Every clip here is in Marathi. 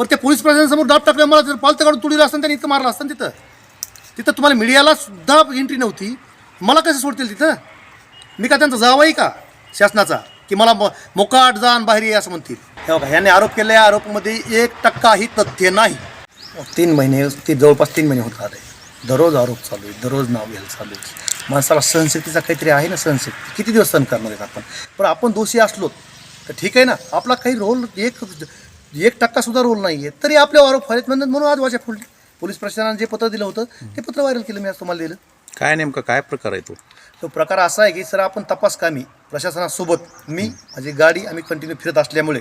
पण त्या पोलीस प्रशासनासमोर दाब टाकलं मला जर पालतं काढून तुडीला असतं त्यांनी इतकं मारलं असतं तिथं तिथं तुम्हाला मीडियाला सुद्धा एंट्री नव्हती. मला कसं सोडतील तिथं? मी का त्यांचा जावाही का शासनाचा? की मला म मोकाट जाण बाहेर ये असं म्हणतील. हे बघा यांनी आरोप केले या आरोपमध्ये एक टक्काही तथ्य नाही. तीन महिने ते जवळपास तीन महिने होत आले. दररोज आरोप चालू आहे दररोज नाव घ्यायला चालू आहे. माणसाला सहनशक्तीचा काहीतरी आहे ना सहनशक्ती किती दिवस सहन करणार आहेत आपण? पण आपण दोषी असलो तर ठीक आहे ना? आपला काही रोल एक एक टक्का सुद्धा रोल नाही आहे तरी आपल्यावर आरोप व्हायला म्हणतात म्हणून आज वाचा फुलली पोलीस प्रशासनाने जे पत्र दिलं होतं ते पत्र व्हायरल केलं मी आज तुम्हाला दिलं काय नेमकं काय प्रकार आहे तो? तो प्रकार असा आहे की सर आपण तपास कामी प्रशासनासोबत मी माझी गाडी आम्ही कंटिन्यू फिरत असल्यामुळे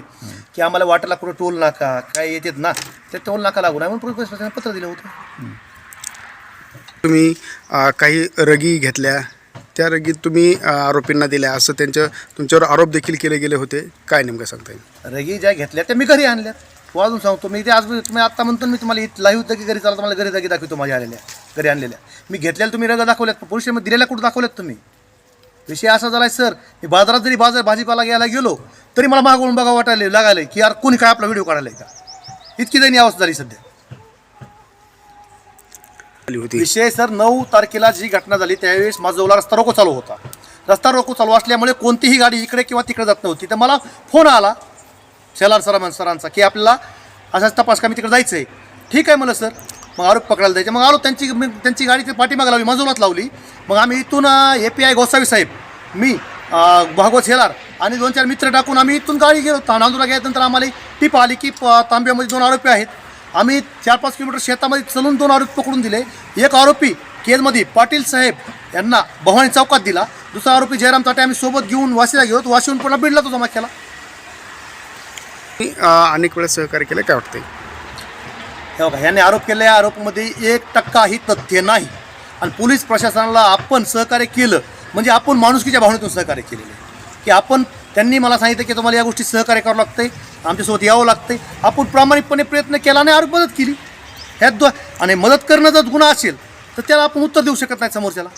की आम्हाला वाटेला कुठं टोल नाका काय येतात ना ते टोल नाका लागून आहे म्हणून पोलीस प्रशासनाने पत्र दिलं होतं. तुम्ही अ, काही रगी घेतल्या त्या रगीत तुम्ही आरोपींना दिल्या. असं त्यांच्या तुमच्यावर आरोप देखील केले गेले होते. काय नेमकं सांगता येईल? रगी ज्या घेतल्या त्या मी घरी आणल्या तो हो, अजून सांगतो. मी ते आज तुम्ही आत्ता म्हणतो मी तुम्हाला लाईव्ह होतं की घरी चालतो मला घरी जागी दाखवतो माझ्या आलेल्या घरी आणलेल्या. मी घेतलेल्या तुम्ही रगा दाखवल्यात. पोलीस दिलेल्या कुठं दाखवल्यात तुम्ही? विषय असा झाला सर मी बाजारात जरी बाजार भाजीपाला घ्यायला गेलो तरी मला मागवून बघा वाटायला लागायला की यार कोणी काय आपला व्हिडिओ काढायला का? इतकी दैनी अवस्था झाली सध्या. विषय सर नऊ तारखेला जी घटना झाली त्यावेळेस माझा रस्ता रोको चालू होता. रस्ता रोको चालू असल्यामुळे कोणतीही गाडी इकडे किंवा तिकडे जात नव्हती. तर मला फोन आला शेलार सरां सरांचा की आपल्याला असाच तपास कमी तिकडे जायचं आहे ठीक आहे म्हणलं सर. मग आरोप पकडायला जायचं. मग आलो त्यांची त्यांची गाडी ते पाठीमागे लावली मजुरात लावली. मग आम्ही इथून ए पी आय गोसावी साहेब मी भागवत शेलार आणि दोन चार मित्र टाकून आम्ही इथून गाडी गेलो नांदूरला गेल्यानंतर आम्हाला टीप आली की प- तांब्यामध्ये दोन आरोपी आहेत. आम्ही चार पाच किलोमीटर शेतामध्ये चलून दोन आरोपी पकडून दिले. एक आरोपी केजमध्ये पाटील साहेब यांना भवानी चौकात दिला. दुसरा आरोपी जयराम ताटे आम्ही सोबत घेऊन वाशीला गेलो. तो वाशीहून पुन्हा बीडला तो जमा केला. अनेक वेळेस सहकार्य केलं काय वाटतंय? हे बघा यांनी आरोप केले. या आरोपामध्ये एक टक्काही तथ्य नाही. आणि पोलीस प्रशासनाला आपण सहकार्य केलं. म्हणजे आपण माणुसकीच्या भावनेतून सहकार्य केलेलं आहे. की आपण त्यांनी मला सांगितलं की तुम्हाला या गोष्टी सहकार्य करावं लागतंय. आमच्यासोबत यावं लागतंय. आपण प्रामाणिकपणे प्रयत्न केला आणि आरोप मदत केली. ह्यात दो आणि मदत करणं जर गुन्हा असेल तर त्याला आपण उत्तर देऊ शकत नाही समोरच्याला.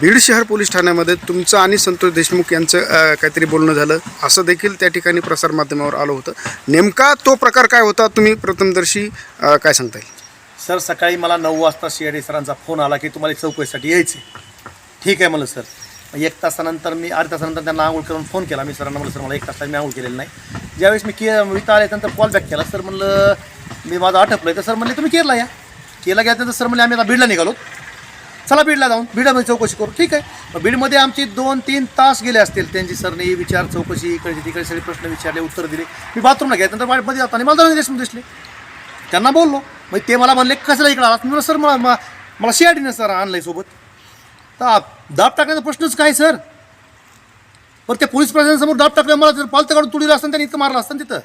बीड शहर पोलीस ठाण्यामध्ये तुमचं आणि संतोष देशमुख यांचं काहीतरी बोलणं झालं. असं देखील त्या ठिकाणी प्रसारमाध्यमावर आलं होतं. नेमका तो प्रकार काय होता? तुम्ही प्रथमदर्शी काय सांगता येईल सर सकाळी मला नऊ वाजता सी सरांचा फोन आला की तुम्हाला चौकशीसाठी यायचे ठीक आहे म्हणलं सर. म्हणजे एक तासानंतर मी अर्ध्या तासानंतर त्यांना आंघोळ करून फोन केला. मी सरांना म्हणलं सर मला एक तास मी आंघोळ केलेलं नाही. ज्यावेळेस मी के इथं आल्यानंतर कॉल बॅक केला. सर म्हणलं मी माझं आटपलं तर सर म्हणले तुम्ही केरला या. केला गेल्यानंतर सर म्हणले आम्ही आता बीडला निघालो. चला बीडला जाऊन बीडामध्ये चौकशी करू. ठीक आहे. बीडमध्ये आमची दोन तीन तास गेले असतील. त्यांची सरने विचार चौकशी इकडे तिकडे सगळे प्रश्न विचारले उत्तर दिले. मी बाथरूमला गेल्यानंतर वाटमध्ये जाताना मला दोन देशमुख दिसले. त्यांना बोललो. मग ते मला म्हणले कसला इकडे आला मी सर मला मला सी आय आणलं सर सोबत. तर दाब टाकण्याचा प्रश्नच काय सर? पण त्या पोलीस प्रशासनासमोर दाब टाकलं मला जर पालतं काढून तुडीला असतं त्यांनी इतकं मारलं असतं तिथं?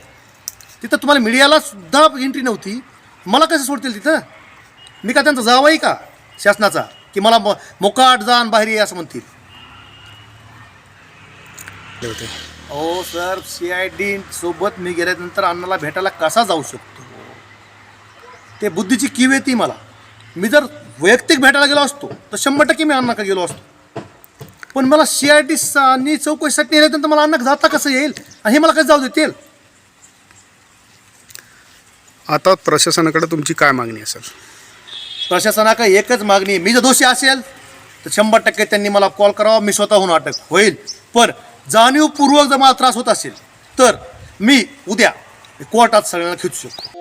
तिथं तुम्हाला मीडियाला सुद्धा एंट्री नव्हती. मला कसं सोडतील तिथं? मी का त्यांचा जावाही का शासनाचा? की मला म मोकाट जाण बाहेर ये असं म्हणतील. ते हो सर सी आय डी सोबत मी गेल्यानंतर अण्णाला भेटायला कसा जाऊ शकतो? ते बुद्धीची किव येते मला. मी जर वैयक्तिक भेटायला गेलो असतो तर शंभर टक्के मी अण्णाकडे गेलो असतो. पण मला सी आय डी आणि चौकशीसाठी नेल्यानंतर मला अण्णा जाता कसं येईल? आणि हे मला कसं जाऊ देतील? आता प्रशासनाकडे तुमची काय मागणी असेल? प्रशासनाकडे एकच मागणी. मी जर दोषी असेल तर शंभर टक्के त्यांनी मला कॉल करावा. मी स्वतःहून अटक होईल. पण जाणीवपूर्वक जर मला त्रास होत असेल तर मी उद्या कोर्टात सगळ्यांना खिचू शकतो.